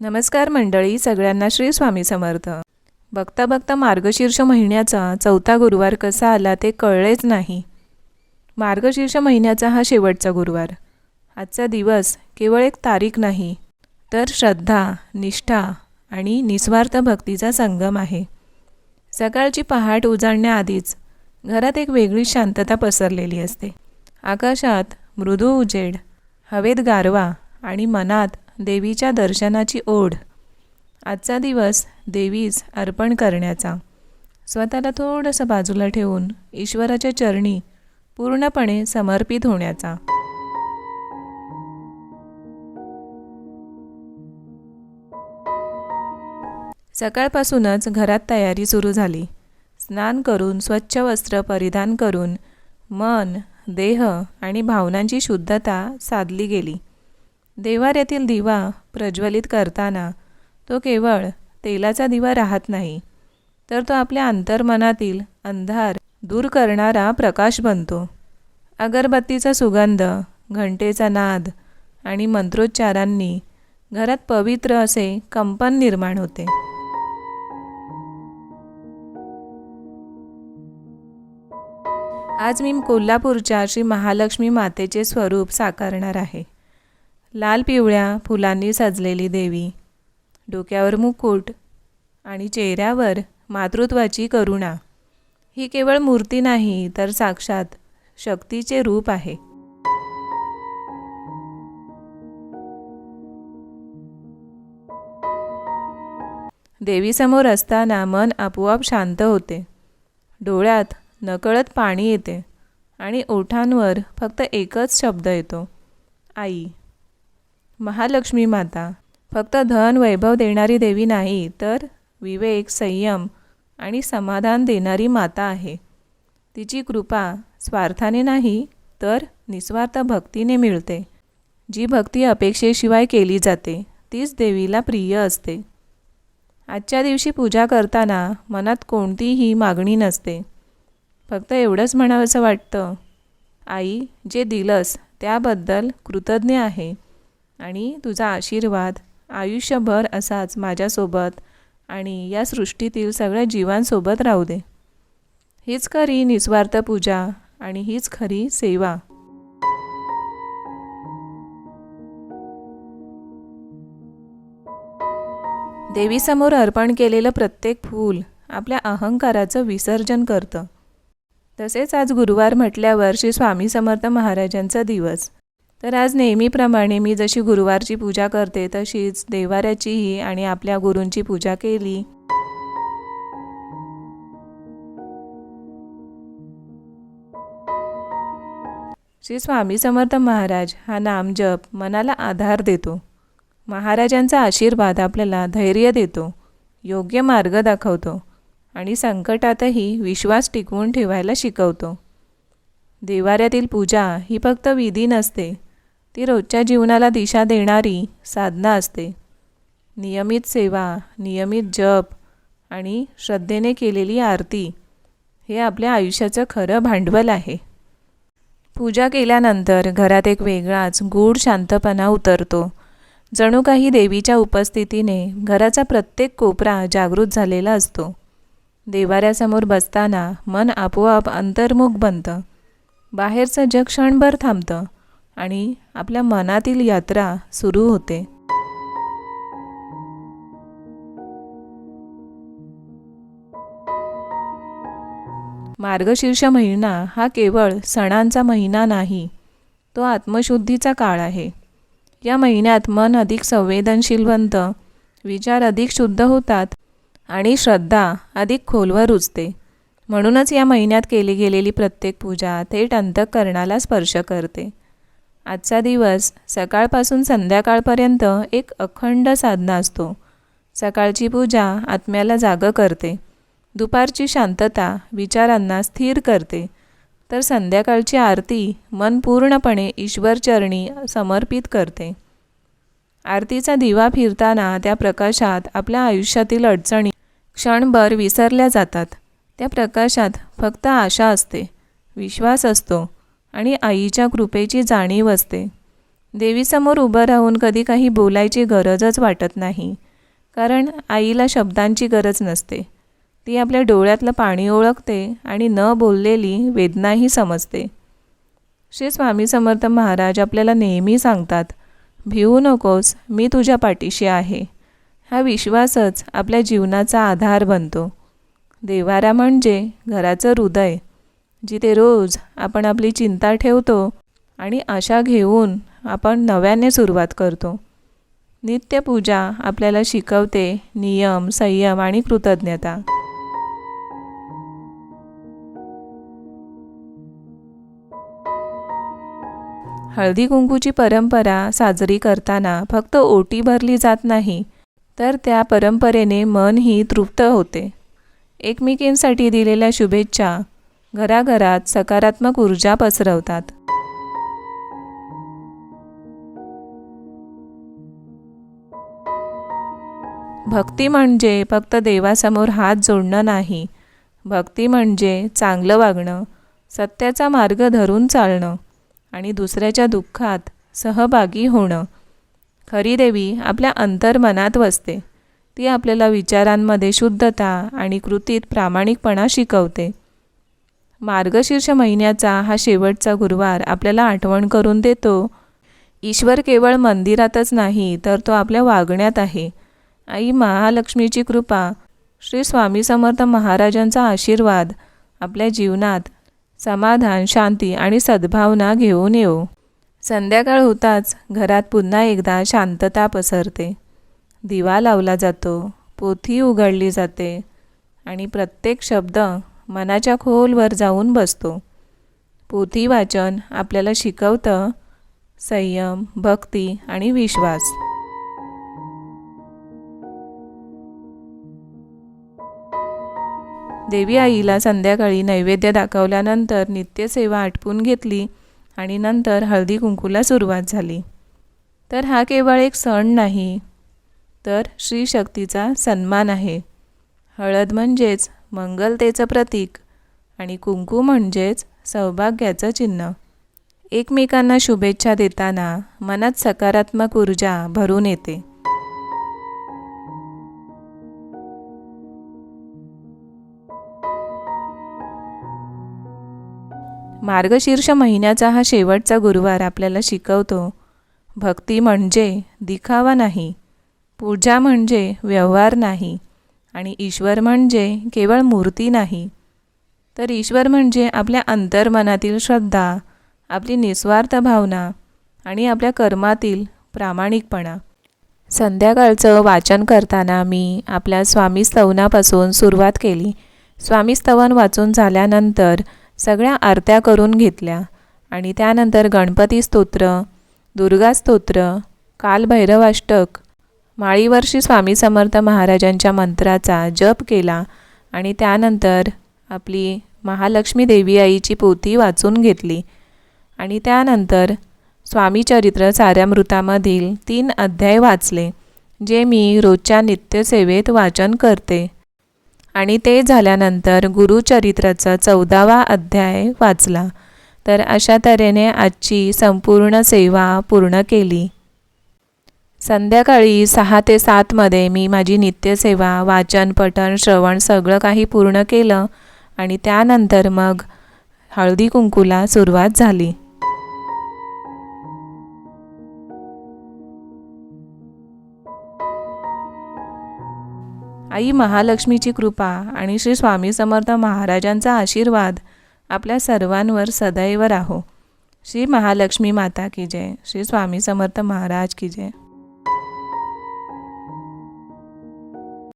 नमस्कार मंडळी सगळ्यांना श्री स्वामी समर्थ. बघता बघता मार्गशीर्ष महिन्याचा चौथा गुरुवार कसा आला ते कळलेच नाही. मार्गशीर्ष महिन्याचा हा शेवटचा गुरुवार. आजचा दिवस केवळ एक तारीख नाही तर श्रद्धा निष्ठा आणि निस्वार्थ भक्तीचा संगम आहे. सकाळची पहाट उजाडण्याआधीच घरात एक वेगळी शांतता पसरलेली असते. आकाशात मृदू उजेड हवेत गारवा आणि मनात देवीच्या दर्शनाची ओढ. आजचा दिवस देवीस अर्पण करण्याचा. स्वतःला थोडंसं बाजूला ठेवून ईश्वराच्या चरणी पूर्णपणे समर्पित होण्याचा. सकाळपासूनच घरात तयारी सुरू झाली. स्नान करून स्वच्छ वस्त्र परिधान करून मन देह आणि भावनांची शुद्धता साधली गेली. देवाऱ्यातील दिवा प्रज्वलित करताना तो केवळ तेलाचा दिवा राहत नाही तर तो आपल्या अंतर्मनातील अंधार दूर करणारा प्रकाश बनतो. अगरबत्तीचा सुगंध घंटेचा नाद आणि मंत्रोच्चारांनी घरात पवित्र असे कंपन निर्माण होते. आज मी कोल्हापूरच्या श्री महालक्ष्मी मातेचे स्वरूप साकारणार आहे. लाल पिवळ्या फुलांनी सजलेली देवी. डोक्यावर मुकुट आणि चेहऱ्यावर मातृत्वाची करुणा. ही केवळ मूर्ती नाही तर साक्षात शक्तीचे रूप आहे. देवीसमोर असताना मन आपोआप शांत होते. डोळ्यात नकळत पाणी येते आणि ओठांवर फक्त एकच शब्द येतो. आई. महालक्ष्मी माता. फक्त धन वैभव देणारी देवी नाही तर विवेक संयम आणि समाधान देणारी माता आहे. तिची कृपा स्वार्थाने नाही तर निस्वार्थ भक्तीने मिळते. जी भक्ती अपेक्षेशिवाय केली जाते तीच देवीला प्रिय असते. आजच्या दिवशी पूजा करताना मनात कोणतीही मागणी नसते. फक्त एवढंच म्हणावंसं वाटतं आई जे दिलंस त्याबद्दल कृतज्ञ आहे. आणि तुझा आशीर्वाद आयुष्यभर असाच माझ्यासोबत आणि या सृष्टीतील सगळ्या जीवांसोबत राहू दे. हीच खरी निस्वार्थ पूजा आणि हीच खरी सेवा. देवीसमोर अर्पण केलेलं प्रत्येक फूल आपल्या अहंकाराचं विसर्जन करतं. तसेच आज गुरुवार म्हटल्यावर श्री स्वामी समर्थ महाराजांचा दिवस. तर आज नेहमीप्रमाणे मी जशी गुरुवारची पूजा करते तशीच देवाऱ्याचीही आणि आपल्या गुरूंची पूजा केली. श्री स्वामी समर्थ महाराज हा नामजप मनाला आधार देतो. महाराजांचा आशीर्वाद आपल्याला धैर्य देतो योग्य मार्ग दाखवतो आणि संकटातही विश्वास टिकवून ठेवायला शिकवतो. देवाऱ्यातील पूजा ही फक्त विधी नसते ती रोजच्या जीवनाला दिशा देणारी साधना असते. नियमित सेवा नियमित जप आणि श्रद्धेने केलेली आरती हे आपल्या आयुष्याचं खरं भांडवल आहे. पूजा केल्यानंतर घरात एक वेगळाच गूढ शांतपणा उतरतो. जणू काही देवीच्या उपस्थितीने घराचा प्रत्येक कोपरा जागृत झालेला असतो. देवाऱ्यासमोर बसताना मन आपोआप अंतर्मुख बनतं. बाहेरचं जग क्षणभर थांबतं. आणि आपल्या मनातील यात्रा सुरू होते. मार्गशीर्ष महिना हा केवळ सणांचा महिना नाही तो आत्मशुद्धीचा काळ आहे. या महिन्यात मन अधिक संवेदनशील बनतं विचार अधिक शुद्ध होतात आणि श्रद्धा अधिक खोलवर रुजते. म्हणूनच या महिन्यात केली गेलेली प्रत्येक पूजा थेट अंतःकरणाला स्पर्श करते. आजचा दिवस सकाळपासून संध्याकाळपर्यंत एक अखंड साधना असतो. सकाळची पूजा आत्म्याला जागं करते. दुपारची शांतता विचारांना स्थिर करते. तर संध्याकाळची आरती मन पूर्णपणे ईश्वरचरणी समर्पित करते. आरतीचा दिवा फिरताना त्या प्रकाशात आपल्या आयुष्यातील अडचणी क्षणभर विसरल्या जातात. त्या प्रकाशात फक्त आशा असते. विश्वास असतो. आणि आईच्या कृपेची जाणीव असते. देवीसमोर उभं राहून कधी काही बोलायची गरजच वाटत नाही कारण आईला शब्दांची गरज नसते. ती आपल्या डोळ्यातलं पाणी ओळखते आणि न बोललेली वेदनाही समजते. श्री स्वामी समर्थ महाराज आपल्याला नेहमी सांगतात भिवू नकोस मी तुझ्या पाठीशी आहे. हा विश्वासच आपल्या जीवनाचा आधार बनतो. देवारा म्हणजे घराचं हृदय. जिथे रोज आपण आपली चिंता ठेवतो आणि आशा घेऊन आपण नव्याने सुरुवात करतो. नित्यपूजा आपल्याला शिकवते नियम संयम आणि कृतज्ञता. हळदी कुंकूची परंपरा साजरी करताना फक्त ओटी भरली जात नाही तर त्या परंपरेने मनही तृप्त होते. एकमेकींसाठी दिलेल्या शुभेच्छा घराघरात सकारात्मक ऊर्जा पसरवतात. भक्ती म्हणजे फक्त देवासमोर हात जोडणं नाही. भक्ती म्हणजे चांगलं वागणं सत्याचा मार्ग धरून चालणं आणि दुसऱ्याच्या दुःखात सहभागी होणं. खरी देवी आपल्या अंतर्मनात वसते. ती आपल्याला विचारांमध्ये शुद्धता आणि कृतीत प्रामाणिकपणा शिकवते. मार्गशीर्ष महिन्याचा हा शेवटचा गुरुवार आपल्याला आठवण करून देतो. ईश्वर केवळ मंदिरातच नाही तर तो आपल्या वागण्यात आहे. आई महालक्ष्मीची कृपा श्री स्वामी समर्थ महाराजांचा आशीर्वाद आपल्या जीवनात समाधान शांती आणि सद्भावना घेऊन येऊ. संध्याकाळ होताच घरात पुन्हा एकदा शांतता पसरते. दिवा लावला जातो पोथी उघडली जाते आणि प्रत्येक शब्द मनाच्या खोलवर जाऊन बसतो. पोथी वाचन आपल्याला शिकवतं. संयम भक्ती आणि विश्वास. देवी आईला संध्याकाळी नैवेद्य दाखवल्यानंतर नित्यसेवा आटपून घेतली आणि नंतर हळदी कुंकूला सुरुवात झाली. तर हा केवळ एक सण नाही तर श्रीशक्तीचा सन्मान आहे. हळद म्हणजेच मंगलतेचं प्रतीक आणि कुंकू म्हणजेच सौभाग्याचं चिन्ह. एकमेकांना शुभेच्छा देताना मनात सकारात्मक ऊर्जा भरून येते. मार्गशीर्ष महिन्याचा हा शेवटचा गुरुवार आपल्याला शिकवतो. भक्ती म्हणजे दिखावा नाही. पूजा म्हणजे व्यवहार नाही. आणि ईश्वर म्हणजे केवळ मूर्ती नाही तर ईश्वर म्हणजे आपल्या अंतर्मनातील श्रद्धा आपली निस्वार्थ भावना आणि आपल्या कर्मातील प्रामाणिकपणा. संध्याकाळचं वाचन करताना मी आपल्या स्वामी स्तवनापासून सुरुवात केली. स्वामी स्तवन वाचून झाल्यानंतर सगळ्या आरत्या करून घेतल्या आणि त्यानंतर गणपती स्तोत्र दुर्गा स्तोत्र कालभैरवाष्टक माळीवर्षी स्वामी समर्थ महाराजांच्या मंत्राचा जप केला आणि त्यानंतर आपली महालक्ष्मी देवी आईची पोथी वाचून घेतली. आणि त्यानंतर स्वामीचरित्र साऱ्यामृतामधील तीन अध्याय वाचले जे मी रोजच्या नित्यसेवेत वाचन करते. आणि ते झाल्यानंतर गुरुचरित्राचा चौदावा अध्याय वाचला. तर अशा तऱ्हेने आजची संपूर्ण सेवा पूर्ण केली. संध्याकाळी सहा ते सातमध्ये मी माझी नित्यसेवा वाचन पठण श्रवण सगळं काही पूर्ण केलं आणि त्यानंतर मग हळदी कुंकूला सुरुवात झाली. आई महालक्ष्मीची कृपा आणि श्री स्वामी समर्थ महाराजांचा आशीर्वाद आपल्या सर्वांवर सदैव राहो. श्री महालक्ष्मी माता की जय. श्री स्वामी समर्थ महाराज की जय.